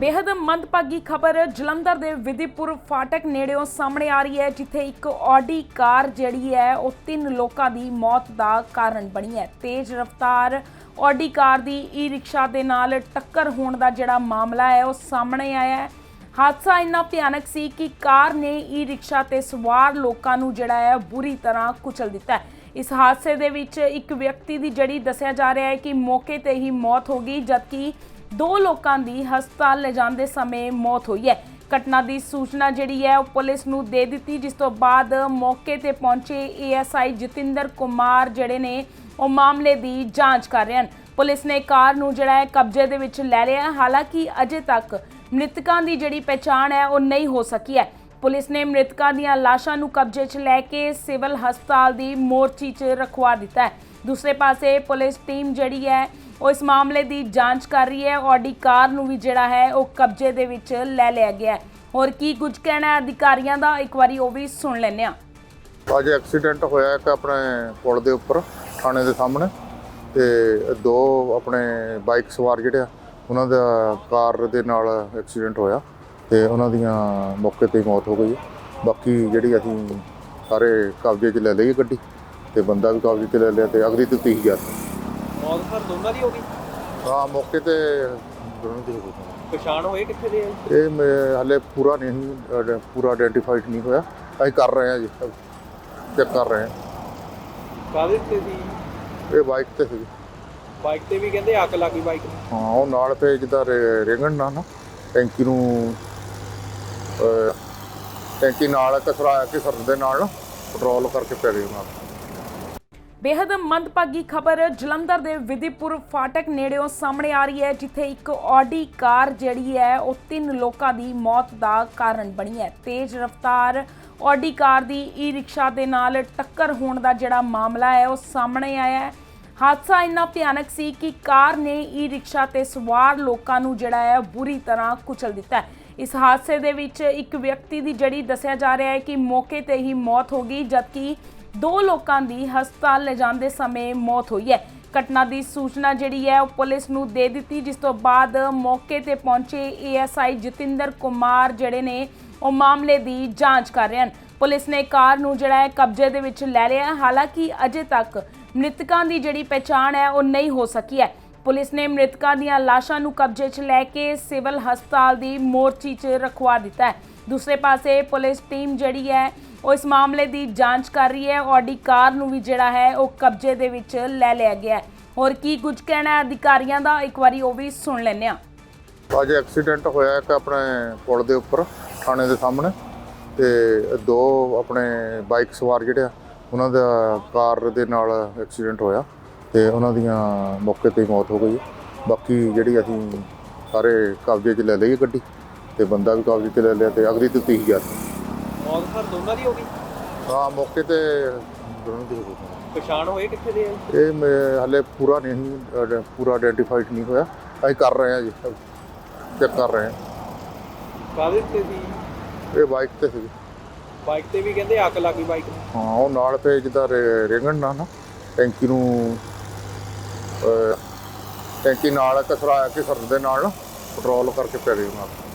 ਬੇहद ਮੰਦਭਾਗੀ ਖਬਰ ਜਲੰਧਰ ਦੇ ਵਿਧੀਪੁਰ ਫਾਟਕ ਨੇੜਿਓਂ ਸਾਹਮਣੇ ਆ ਰਹੀ ਹੈ, ਜਿੱਥੇ ਇੱਕ ਆਡੀ ਕਾਰ ਜਿਹੜੀ ਹੈ, ਉਹ ਤਿੰਨ ਲੋਕਾਂ ਦੀ ਮੌਤ ਦਾ ਕਾਰਨ ਬਣੀ ਹੈ। ਤੇਜ਼ ਰਫ਼ਤਾਰ ਆਡੀ ਕਾਰ ਦੀ ਈ ਰਿਕਸ਼ਾ ਦੇ ਨਾਲ ਟੱਕਰ ਹੋਣ ਦਾ ਜਿਹੜਾ ਮਾਮਲਾ ਹੈ, ਉਹ ਸਾਹਮਣੇ ਆਇਆ ਹੈ। ਹਾਦਸਾ ਇੰਨਾ ਭਿਆਨਕ ਸੀ ਕਿ ਕਾਰ ਨੇ ਈ ਰਿਕਸ਼ਾ ਤੇ ਸਵਾਰ ਲੋਕਾਂ ਨੂੰ ਜਿਹੜਾ ਹੈ ਬੁਰੀ ਤਰ੍ਹਾਂ ਕੁਚਲ ਦਿੱਤਾ ਇਸ ਹਾਦਸੇ ਦੇ ਵਿੱਚ ਇੱਕ ਵਿਅਕਤੀ ਦੀ ਜਿਹੜੀ ਦੱਸਿਆ ਜਾ ਰਿਹਾ ਹੈ ਕਿ ਮੌਕੇ ਤੇ ਹੀ ਮੌਤ ਹੋ ਗਈ, ਜਦਕਿ ਦੋ ਲੋਕਾਂ ਦੀ ਹਸਪਤਾਲ ਲੈ ਸਮੇਂ ਮੌਤ ਹੋਈ ਹੈ। ਘਟਨਾ ਦੀ ਸੂਚਨਾ ਜਿਹੜੀ ਹੈ ਉਹ ਪੁਲਿਸ ਨੂੰ ਦੇ ਦਿੱਤੀ, ਜਿਸ ਤੋਂ ਬਾਅਦ ਮੌਕੇ ਤੇ ਪਹੁੰਚੇ ਏਐਸਆਈ ਜਤਿੰਦਰ ਕੁਮਾਰ ਜਿਹੜੇ ਨੇ ਉਹ ਮਾਮਲੇ ਦੀ ਜਾਂਚ ਕਰ ਰਹੇ ਹਨ। ਪੁਲਿਸ ਨੇ ਕਾਰ ਨੂੰ ਜਿਹੜਾ ਹੈ ਕਬਜ਼ੇ ਦੇ ਵਿੱਚ ਲੈ ਲਿਆ ਹਾਲਾਂਕਿ ਅਜੇ ਤੱਕ ਮ੍ਰਿਤਕਾਂ ਦੀ ਜਿਹੜੀ ਪਛਾਣ ਹੈ ਉਹ ਨਹੀਂ ਹੋ ਸਕੀ ਹੈ। ਪੁਲਿਸ ਨੇ ਮ੍ਰਿਤਕਾਂ ਦੀਆਂ ਲਾਸ਼ਾਂ ਨੂੰ ਕਬਜ਼ੇ 'ਚ ਲੈ ਕੇ ਸਿਵਲ ਹਸਪਤਾਲ ਦੀ ਮੋਰਚੀ 'ਚ ਰਖਵਾ ਦਿੱਤਾ ਹੈ। ਦੂਸਰੇ ਪਾਸੇ ਪੁਲਿਸ ਟੀਮ ਜਿਹੜੀ ਹੈ ਉਹ ਇਸ ਮਾਮਲੇ ਦੀ ਜਾਂਚ ਕਰ ਰਹੀ ਹੈ। ਆਡੀ ਕਾਰ ਨੂੰ ਵੀ ਜਿਹੜਾ ਹੈ, ਉਹ ਕਬਜ਼ੇ ਦੇ ਵਿੱਚ ਲੈ ਲਿਆ ਗਿਆ ਹੈ। ਹੋਰ ਕੀ ਕੁਝ ਕਹਿਣਾ ਹੈ ਅਧਿਕਾਰੀਆਂ ਦਾ? ਇੱਕ ਵਾਰੀ ਉਹ ਵੀ ਸੁਣ ਲੈਂਦੇ ਹਾਂ। ਅੱਜ ਐਕਸੀਡੈਂਟ ਹੋਇਆ ਇੱਕ ਆਪਣੇ ਪੁਲ ਦੇ ਉੱਪਰ, ਥਾਣੇ ਦੇ ਸਾਹਮਣੇ। ਤੇ ਦੋ ਆਪਣੇ ਬਾਈਕ ਸਵਾਰ ਜਿਹੜੇ ਆ, ਉਹਨਾਂ ਦਾ ਕਾਰ ਦੇ ਨਾਲ ਐਕਸੀਡੈਂਟ ਹੋਇਆ ਤੇ ਉਹਨਾਂ ਦੀਆਂ ਮੌਕੇ ਤੇ ਮੌਤ ਹੋ ਗਈ ਹੈ। ਬਾਕੀ ਜਿਹੜੀ ਅਸੀਂ ਸਾਰੇ ਕਬਜ਼ੇ 'ਚ ਲੈ ਲਈ ਗੱਡੀ ਤੇ ਬੰਦਾ ਵੀ ਕਬਜ਼ੇ 'ਚ ਲੈ ਲਿਆ ਤੇ ਅਗਲੀ ਤੇ 30000 ਮੌਤ ਸਰ ਦੋਨਾਂ ਦੀ ਹੋ ਗਈ? ਹਾਂ ਮੌਕੇ ਤੇ ਦੋਨੋਂ ਦੀ ਹੋ ਗਈ। ਪਛਾਣ ਹੋਏ ਕਿੱਥੇ ਦੇ ਆ? ਜੀ? ਇਹ ਮੈਂ ਹਲੇ ਪੂਰਾ ਨਹੀਂ ਪੂਰਾ ਆਇਡੈਂਟੀਫਾਈਡ ਨਹੀਂ ਹੋਇਆ। ਅਸੀਂ ਕਰ ਰਹੇ ਹਾਂ ਜੀ ਚੈੱਕ ਕਰ ਰਹੇ ਹਾਂ। ਕਾਹਦੇ ਤੇ ਸੀ? ਇਹ ਬਾਈਕ ਤੇ ਸੀ। ਬਾਈਕ ਤੇ ਵੀ ਕਹਿੰਦੇ ਅੱਗ ਲੱਗੀ ਬਾਈਕ ਨੂੰ। ਹਾਂ ਉਹ ਨਾਲ ਪਏ ਜਿੱਦਾਂ ਰੇ- ਰੇਂਗਣ ਨਾਲ ਨਾ ਟੈਂਕੀ ਨੂੰ ਅਹ, ਟੈਂਕੀ ਨਾਲ ਕਸਰਾ ਕੇ ਸਰ ਦੇ ਨਾਲ ਨਾ ਪੈਟਰੋਲ ਕਰਕੇ ਪੈ ਗਈ ਉਹਨਾਂ ਨੂੰ। ਬੇहद ਮੰਦਭਾਗੀ ਖਬਰ ਜਲੰਧਰ ਦੇ ਵਿਧੀਪੁਰ ਫਾਟਕ ਨੇੜਿਓਂ ਸਾਹਮਣੇ ਆ ਰਹੀ ਹੈ, ਜਿੱਥੇ ਇੱਕ ਆਡੀ ਕਾਰ ਜਿਹੜੀ ਹੈ, ਉਹ ਤਿੰਨ ਲੋਕਾਂ ਦੀ ਮੌਤ ਦਾ ਕਾਰਨ ਬਣੀ ਹੈ। ਤੇਜ਼ ਰਫ਼ਤਾਰ ਆਡੀ ਕਾਰ ਦੀ ਈ ਰਿਕਸ਼ਾ ਦੇ ਨਾਲ ਟੱਕਰ ਹੋਣ ਦਾ ਜਿਹੜਾ ਮਾਮਲਾ ਹੈ, ਉਹ ਸਾਹਮਣੇ ਆਇਆ ਹੈ। ਹਾਦਸਾ ਇੰਨਾ ਭਿਆਨਕ ਸੀ ਕਿ ਕਾਰ ਨੇ ਈ ਰਿਕਸ਼ਾ ਤੇ ਸਵਾਰ ਲੋਕਾਂ ਨੂੰ ਜਿਹੜਾ ਹੈ ਬੁਰੀ ਤਰ੍ਹਾਂ ਕੁਚਲ ਦਿੱਤਾ ਇਸ ਹਾਦਸੇ ਦੇ ਵਿੱਚ ਇੱਕ ਵਿਅਕਤੀ ਦੀ ਜਿਹੜੀ ਦੱਸਿਆ ਜਾ ਰਿਹਾ ਹੈ ਕਿ ਮੌਕੇ ਤੇ ਹੀ ਮੌਤ ਹੋ ਗਈ, ਜਦਕਿ ਦੋ ਲੋਕਾਂ ਦੀ ਹਸਪਤਾਲ ਲੈ ਸਮੇਂ ਮੌਤ ਹੋਈ ਹੈ। ਘਟਨਾ ਦੀ ਸੂਚਨਾ ਜਿਹੜੀ ਹੈ ਉਹ ਪੁਲਿਸ ਨੂੰ ਦੇ ਦਿੱਤੀ, ਜਿਸ ਤੋਂ ਬਾਅਦ ਮੌਕੇ ਤੇ ਪਹੁੰਚੇ ਏਐਸਆਈ ਜਤਿੰਦਰ ਕੁਮਾਰ ਜਿਹੜੇ ਨੇ ਉਹ ਮਾਮਲੇ ਦੀ ਜਾਂਚ ਕਰ ਰਹੇ ਹਨ। ਪੁਲਿਸ ਨੇ ਕਾਰ ਨੂੰ ਜਿਹੜਾ ਹੈ ਕਬਜ਼ੇ ਦੇ ਵਿੱਚ ਲੈ ਲਿਆ ਹਾਲਾਂਕਿ ਅਜੇ ਤੱਕ ਮ੍ਰਿਤਕਾਂ ਦੀ ਜਿਹੜੀ ਪਛਾਣ ਹੈ ਉਹ ਨਹੀਂ ਹੋ ਸਕੀ ਹੈ। ਪੁਲਿਸ ਨੇ ਮ੍ਰਿਤਕਾਂ ਦੀਆਂ ਲਾਸ਼ਾਂ ਨੂੰ ਕਬਜ਼ੇ 'ਚ ਲੈ ਕੇ ਸਿਵਲ ਹਸਪਤਾਲ ਦੀ ਮੋਰਚੀ 'ਚ ਰਖਵਾ ਦਿੱਤਾ ਹੈ। ਦੂਸਰੇ ਪਾਸੇ ਪੁਲਿਸ ਟੀਮ ਜਿਹੜੀ ਹੈ ਉਹ ਇਸ ਮਾਮਲੇ ਦੀ ਜਾਂਚ ਕਰ ਰਹੀ ਹੈ। ਔਡੀ ਕਾਰ ਨੂੰ ਵੀ ਜਿਹੜਾ ਹੈ, ਉਹ ਕਬਜ਼ੇ ਦੇ ਵਿੱਚ ਲੈ ਲਿਆ ਗਿਆ ਹੋਰ ਕੀ ਕੁਝ ਕਹਿਣਾ ਹੈ ਅਧਿਕਾਰੀਆਂ ਦਾ? ਇੱਕ ਵਾਰੀ ਉਹ ਵੀ ਸੁਣ ਲੈਂਦੇ ਹਾਂ। ਅੱਜ ਐਕਸੀਡੈਂਟ ਹੋਇਆ ਇੱਕ ਆਪਣੇ ਪੁਲ ਦੇ ਉੱਪਰ, ਥਾਣੇ ਦੇ ਸਾਹਮਣੇ। ਤੇ ਦੋ ਆਪਣੇ ਬਾਈਕ ਸਵਾਰ ਜਿਹੜੇ ਆ, ਉਹਨਾਂ ਦਾ ਕਾਰ ਦੇ ਨਾਲ ਐਕਸੀਡੈਂਟ ਹੋਇਆ ਤੇ ਉਹਨਾਂ ਦੀਆਂ ਮੌਕੇ ਤੇ ਹੀ ਮੌਤ ਹੋ ਗਈ ਹੈ। ਬਾਕੀ ਜਿਹੜੀ ਅਸੀਂ ਸਾਰੇ ਕਬਜ਼ੇ 'ਚ ਲੈ ਲਈ ਗੱਡੀ ਤੇ ਬੰਦਾ ਵੀ ਕਬਜ਼ੇ 'ਚ ਲੈ ਲਿਆ ਤੇ ਅਗਲੀ ਤੇ 30000 ਮੌਤ ਸਰ ਦੋਨਾਂ ਦੀ ਹੋ ਗਈ? ਹਾਂ ਮੌਕੇ ਤੇ ਦੋਨੋਂ ਦੀ ਹੋ ਗਈ। ਪਛਾਣ ਹੋਏ ਕਿੱਥੇ ਦੇ ਆ? ਜੀ? ਇਹ ਮੈਂ ਹਲੇ ਪੂਰਾ ਨਹੀਂ ਪੂਰਾ ਆਇਡੈਂਟੀਫਾਈਡ ਨਹੀਂ ਹੋਇਆ। ਅਸੀਂ ਕਰ ਰਹੇ ਹਾਂ ਜੀ ਚੈੱਕ ਕਰ ਰਹੇ ਹਾਂ। ਕਾਹਦੇ ਤੇ ਸੀ? ਇਹ ਬਾਈਕ ਤੇ ਸੀ। ਬਾਈਕ ਤੇ ਵੀ ਕਹਿੰਦੇ ਅੱਗ ਲੱਗੀ ਬਾਈਕ ਨੂੰ। ਹਾਂ ਉਹ ਨਾਲ ਪਏ ਜਿੱਦਾਂ ਰੇ- ਰੇਂਗਣ ਨਾਲ ਨਾ ਟੈਂਕੀ ਨੂੰ ਅਹ, ਟੈਂਕੀ ਨਾਲ ਕਸਰਾ ਕੇ ਸਰ ਦੇ ਨਾਲ ਨਾ ਪੈਟਰੋਲ ਕਰਕੇ ਪੈ ਗਈ ਉਹਨਾਂ ਨੂੰ